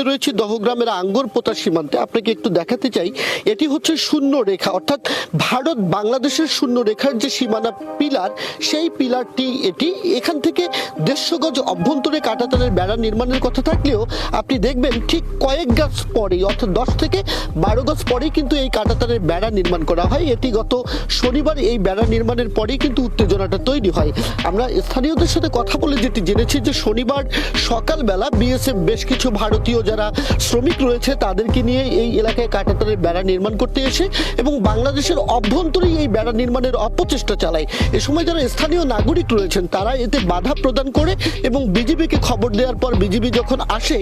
মুহূর্তে রয়েছে দহগ্রামের আঙ্গুর পোতা সীমান্তে। আপনাকে একটু দেখাতে চাই। এটি হচ্ছে শূন্য রেখা, অর্থাৎ ভারত বাংলাদেশের শূন্য রেখার যে সীমানা পিলার, সেই পিলারটি এটি। এখান থেকে দেড়শো গজ অভ্যন্তরে কাটাতারের বেড়া নির্মাণের কথা থাকলেও আপনি দেখবেন ঠিক কয়েক গাছ পরেই, অর্থাৎ দশ থেকে বারো গাছ পরেই কিন্তু এই কাটাতারের বেড়া নির্মাণ করা হয়। এটি গত শনিবার এই বেড়া নির্মাণের পরেই কিন্তু উত্তেজনাটা তৈরি হয়। আমরা স্থানীয়দের সাথে কথা বলে যেটি জেনেছি যে শনিবার সকালবেলা বিএসএফ বেশ কিছু ভারতীয় যারা শ্রমিক রয়েছে তাদেরকে নিয়ে এই এলাকায় কাটাতারের বেড়া নির্মাণ করতে এসে এবং বাংলাদেশের অভ্যন্তরেই এই বেড়া নির্মাণের অপচেষ্টা চালায়। এ সময় যারা স্থানীয় নাগরিক রয়েছেন, তারা এতে বাধা প্রদান করে এবং বিজেপিকে খবর দেওয়ার পর বিজেপি যখন আসে,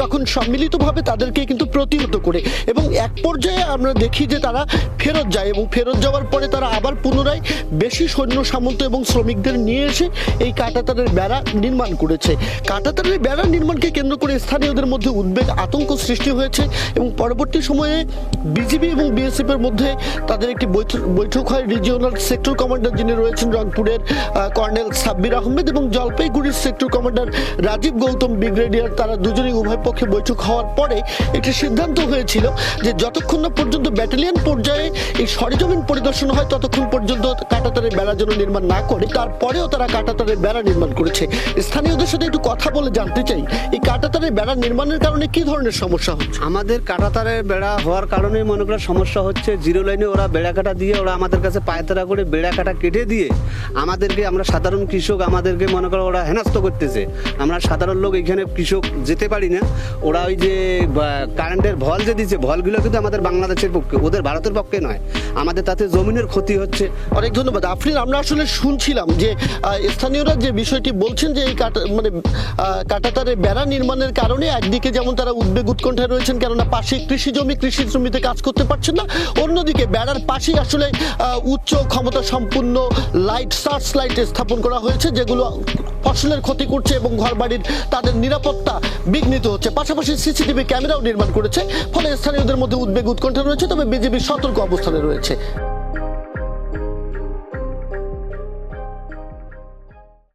তখন সম্মিলিতভাবে তাদেরকে কিন্তু প্রতিহত করে এবং এক পর্যায়ে আমরা দেখি যে তারা ফেরত যায় এবং ফেরত যাওয়ার পরে তারা আবার পুনরায় বেশি সৈন্য, সামন্ত এবং শ্রমিকদের নিয়ে এসে এই কাটাতারের বেড়া নির্মাণ করেছে। কাটাতারের বেড়া নির্মাণকে কেন্দ্র করে স্থানীয়দের মধ্যে উদ্বেগ, আতঙ্ক সৃষ্টি হয়েছে এবং পরবর্তী সময়ে বিজিবি এবং বিএসএফ এর মধ্যে তাদের একটি বৈঠক বৈঠক হয়। রিজিওনাল সেক্টর কমান্ডার যিনি রয়েছেন রংপুরের কর্নেল সাব্বির আহমেদ এবং জলপাইগুড়ির sector commander Rajiv Gautam brigadier, তারা দুজনেই উভয় পক্ষে বৈঠক হওয়ার পরে একটি সিদ্ধান্ত হয়েছিল যে যতক্ষণ না পর্যন্ত ব্যাটালিয়ন পর্যায়ে এই সরেজমিন পরিদর্শন হয়, ততক্ষণ পর্যন্ত কাটাতারের বেড়া যেন নির্মাণ না করে। তারপরেও তারা কাটাতারের বেড়া নির্মাণ করেছে। স্থানীয়দের সাথে একটু কথা বলে জানতে চাই। এই কাটাতারের বেড়া নির্মাণের কারণে কি ধরনের সমস্যা হচ্ছে? আমাদের কাটাতারের বেড়া হওয়ার কারণে মনে করা সমস্যা হচ্ছে জিরো লাইনে ওরা বেড়া কাটা দিয়ে ওরা আমাদের কাছে পায়তারা করে বেড়া কাটা কেটে দিয়ে আমাদেরকে আমরা সাধারণ কৃষক আমাদেরকে মনে করো ওরা হেনাস্ত করতেছে। আমরা সাধারণ লোক এখানে কৃষক যেতে পারি না। ওরা ওই যে কারেন্টের ভল যে দিচ্ছে ভলগুলো কিন্তু আমাদের বাংলাদেশের পক্ষে ওদের ভারতের পক্ষে নয়। আমাদের তাতে জমিনের ক্ষতি হচ্ছে। অনেক ধন্যবাদ। আপনি আমরা আসলে শুনছিলাম যে স্থানীয়রা যে বিষয়টি বলছেন যে এই কাটা মানে আহ, কাটাতারের বেড়া নির্মাণের কারণে একদিকে যেমন তারা উদ্বেগ উৎকণ্ঠায় রয়েছেন, কেননা পাশে কৃষি জমি কৃষি জমিতে কাজ করতে পারছেন না। অন্যদিকে বেড়ার পাশেই আসলে উচ্চ ক্ষমতা সম্পূর্ণ লাইট, সার্চ লাইট স্থাপন করা হয়েছে, যেগুলো ফসলের ক্ষতি করছে এবং ঘরবাড়ির তাদের নিরাপত্তা বিঘ্নিত হচ্ছে। পাশাপাশি সিসিটিভি ক্যামেরাও নির্মাণ করেছে, ফলে স্থানীয়দের মধ্যে উদ্বেগ উৎকণ্ঠা রয়েছে, তবে বিজেপি সতর্ক অবস্থানে রয়েছে।